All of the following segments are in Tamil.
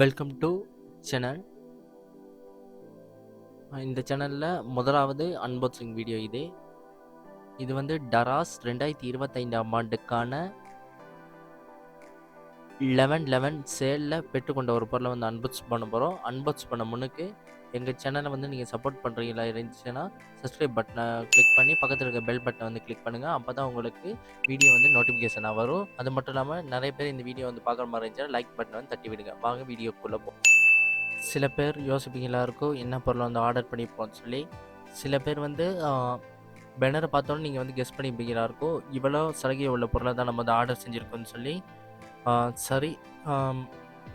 வெல்கம் டு சேனல் இந்த சேனலில் முதலாவது அன்பாக்சிங் வீடியோ இது. இது வந்து டராஸ் ரெண்டாயிரத்தி இருபத்தைந்தாம் ஆண்டுக்கான லெவன் லெவன் சேலில் பெற்றுக்கொண்ட ஒரு பொருளை வந்து அன்பாக்ஸ் பண்ண போகிறோம் அன்பாக்ஸ் பண்ண முன்னுக்கு எங்கள் சேனலை வந்து நீங்கள் சப்போர்ட் பண்ணுறீங்களா இருந்துச்சுன்னா சப்ஸ்கிரைப் பட்டனை கிளிக் பண்ணி பக்கத்தில் இருக்க பெல் பட்டனை வந்து கிளிக் பண்ணுங்கள் அப்போ தான் உங்களுக்கு வீடியோ வந்து நோட்டிஃபிகேஷனாக வரும். அது மட்டும் இல்லாமல் நிறைய பேர் இந்த வீடியோ வந்து பார்க்குற மாதிரி இருந்துச்சுன்னா லைக் பட்டனை வந்து தட்டி விடுங்க. வாங்க வீடியோக்குள்ளே போ. சில பேர் யோசிப்பீங்களா இருக்கும் என்ன பொருளை வந்து ஆர்டர் பண்ணிப்போம்னு சொல்லி. சில பேர் வந்து பேனரை பார்த்தோன்னே நீங்கள் வந்து கெஸ் பண்ணிப்பீங்களா இருக்கும் இவ்வளோ சலுகை உள்ள பொருளை தான் நம்ம வந்து ஆர்டர் செஞ்சுருக்கோம்னு சொல்லி. சரி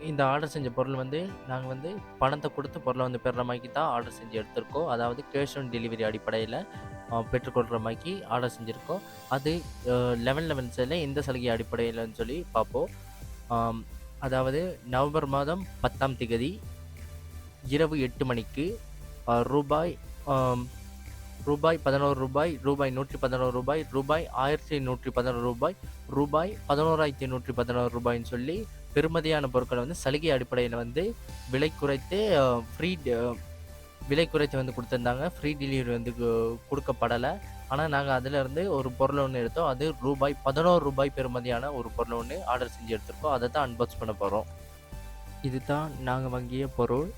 இந்த ஆர்டர் செஞ்ச பொருள் வந்து நாங்கள் வந்து பணத்தை கொடுத்து பொருளை வந்து பெறுற மாதிரி தான் ஆர்டர் செஞ்சு எடுத்திருக்கோம். அதாவது கேஷ் ஆன் டெலிவரி அடிப்படையில் பெற்றுக்கொள்கிற மாதிரி ஆர்டர் செஞ்சுருக்கோம். அது லெவன் லெவன் சேலில் எந்த சலுகை அடிப்படையில்னு சொல்லி பார்ப்போம். அதாவது நவம்பர் மாதம் பத்தாம் திகதி இரவு எட்டு மணிக்கு ரூபாய் ரூபாய் பதினோரு ரூபாய் ரூபாய் நூற்றி பதினோரு ரூபாய் ரூபாய் ஆயிரத்தி நூற்றி பதினோரு ரூபாய் ரூபாய் பதினோராயிரத்தி நூற்றி பதினோரு ரூபாய்ன்னு சொல்லி பெருமதியான பொருட்களை வந்து சலுகை அடிப்படையில் வந்து விலை குறைத்து ஃப்ரீ விலை குறைத்து வந்து கொடுத்துருந்தாங்க. ஃப்ரீ டெலிவரி வந்து கொடுக்கப்படலை. ஆனால் நாங்கள் அதிலிருந்து ஒரு பொருள் ஒன்று எடுத்தோம். அது ரூபாய் பதினோரு ரூபாய் பெறுமதியான ஒரு பொருள் ஒன்று ஆர்டர் செஞ்சு எடுத்திருக்கோம். அதை தான் அன்பாக்ஸ் பண்ண போகிறோம் இது தான் நாங்கள் வாங்கிய பொருள்.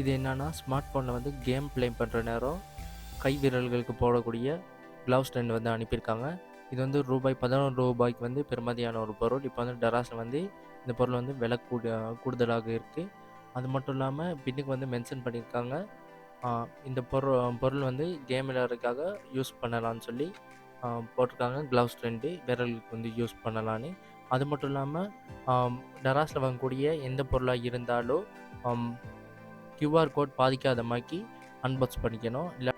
இது என்னன்னா ஸ்மார்ட் ஃபோனில் வந்து கேம் ப்ளே பண்ணுற நேரம் கை விரல்களுக்கு போடக்கூடிய க்ளவுஸ் ஸ்டாண்ட் வந்து அனுப்பியிருக்காங்க. இது வந்து ரூபாய் பதினோரு ரூபாய்க்கு வந்து பெருமதியான ஒரு பொருள். இப்போ வந்து டராஸில் வந்து இந்த பொருள் வந்து விலை கூட கூடுதலாக இருக்குது அது மட்டும் இல்லாமல் பின்னுக்கு வந்து மென்ஷன் பண்ணியிருக்காங்க. இந்த பொருள் பொருள் வந்து கேம் விளையாடுறதுக்காக யூஸ் பண்ணலாம்னு சொல்லி போட்டிருக்காங்க. க்ளவுஸ் ரெண்டு விரலுக்கு வந்து யூஸ் பண்ணலான்னு. அது மட்டும் இல்லாமல் டராஸில் வாங்கக்கூடிய எந்த பொருளாக இருந்தாலும் கியூஆர் கோட் பாதிக்காத மாதிரி அன்பாக்ஸ் பண்ணிக்கணும். இல்லை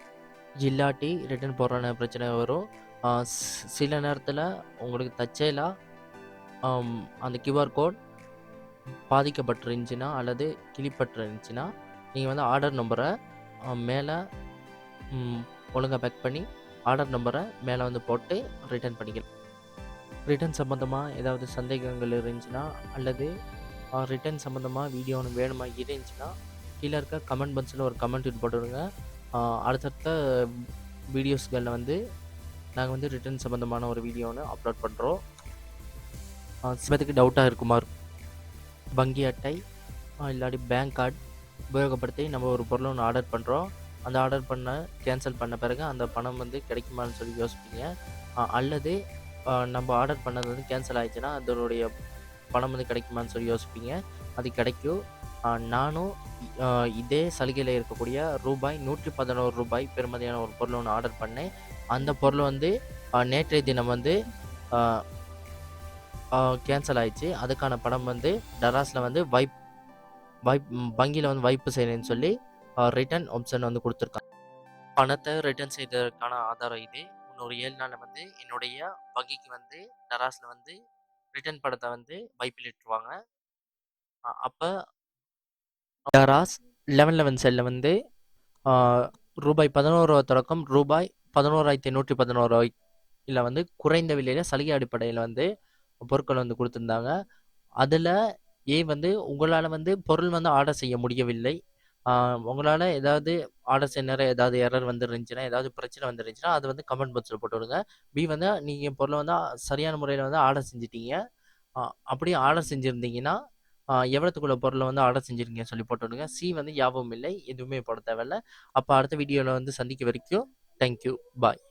இல்லாட்டி ரிட்டர்ன் போடுற பிரச்சனை வரும். சில நேரத்தில் உங்களுக்கு தச்சேலா அந்த கியூஆர் கோட் பாதிக்கப்பட்டிருந்துச்சுன்னா அல்லது கிளிப்பட்டிருந்துச்சுன்னா நீங்கள் வந்து ஆர்டர் நம்பரை மேலே ஒழுங்காக பேக் பண்ணி ஆர்டர் நம்பரை மேலே வந்து போட்டு ரிட்டர்ன் பண்ணிக்கலாம். ரிட்டர்ன் சம்மந்தமாக ஏதாவது சந்தேகங்கள் இருந்துச்சுன்னா அல்லது ரிட்டர்ன் சம்மந்தமாக வீடியோ ஒன்று வேணுமா இருந்துச்சுன்னா கீழே இருக்க கமெண்ட் பாக்ஸில் ஒரு கமெண்ட் போட்டுருங்க. அடுத்தடுத்த வீடியோஸ்களில் வந்து நாங்கள் வந்து ரிட்டர்ன் சம்மந்தமான ஒரு வீடியோ ஒன்று அப்லோட் பண்ணுறோம் சிலத்துக்கு டவுட்டாக இருக்குமா வங்கி அட்டை இல்லாட்டி பேங்க் கார்டு உபயோகப்படுத்தி நம்ம ஒரு பொருளை ஒன்று ஆர்டர் பண்ணுறோம் அந்த ஆர்டர் பண்ண கேன்சல் பண்ண பிறகு அந்த பணம் வந்து கிடைக்குமான்னு சொல்லி யோசிப்பீங்க. அல்லது நம்ம ஆர்டர் பண்ணது வந்து கேன்சல் ஆயிடுச்சுன்னா அதனுடைய பணம் வந்து கிடைக்குமான்னு சொல்லி யோசிப்பீங்க. அது கிடைக்கும். நானும் இதே சலுகையில் இருக்கக்கூடிய ரூபாய் நூற்றி பதினோரு ரூபாய் பெறுமதியான ஒரு பொருள் ஒன்று ஆர்டர் பண்ணேன். அந்த பொருள் வந்து நேற்றைய தினம் வந்து கேன்சல் ஆயிடுச்சு. அதுக்கான படம் வந்து டராஸில் வந்து வைப் வைப் வங்கியில் வந்து வைப்பு செய்கிறேன்னு சொல்லி ரிட்டர்ன் ஆப்ஷன் வந்து கொடுத்துருக்காங்க. பணத்தை ரிட்டர்ன் செய்ததற்கான ஆதாரம் இது. இன்னொரு ஏழு நாளில் வந்து என்னுடைய வங்கிக்கு வந்து டராஸில் வந்து ரிட்டர்ன் படத்தை வந்து வைப்பிலிட்டுருவாங்க. அப்போ டராஸ் லெவன் லெவன் செல்லில் வந்து ரூபாய் பதினோரு தொடக்கம் ரூபாய் பதினோராயிரத்தி நூற்றி பதினோரு இல்லை வந்து குறைந்த விலையில் சலுகை அடிப்படையில் வந்து பொருட்கள் வந்து கொடுத்துருந்தாங்க. அதில் ஏ வந்து உங்களால் வந்து பொருள் வந்து ஆர்டர் செய்ய முடியவில்லை? உங்களால் ஏதாவது ஆர்டர் செய்ய நேரம் ஏதாவது எரர் வந்துருந்துச்சுன்னா ஏதாவது பிரச்சனை வந்துருந்துச்சுன்னா அது வந்து கமெண்ட் பாக்ஸில் போட்டு விடுங்க. பி வந்து நீங்கள் பொருளை வந்து சரியான முறையில் வந்து ஆர்டர் செஞ்சிட்டீங்க. அப்படியே ஆர்டர் செஞ்சுருந்தீங்கன்னா எவ்வளோத்துக்குள்ள பொருளை வந்து ஆர்டர் செஞ்சுருக்கீங்கன்னு சொல்லி போட்டு விடுங்க சி வந்து யாபம் இல்லை எதுவுமே போட தேவையில்ல. அப்போ அடுத்த வீடியோவில் வந்து சந்திக்க வரைக்கும் தேங்க்யூ பாய்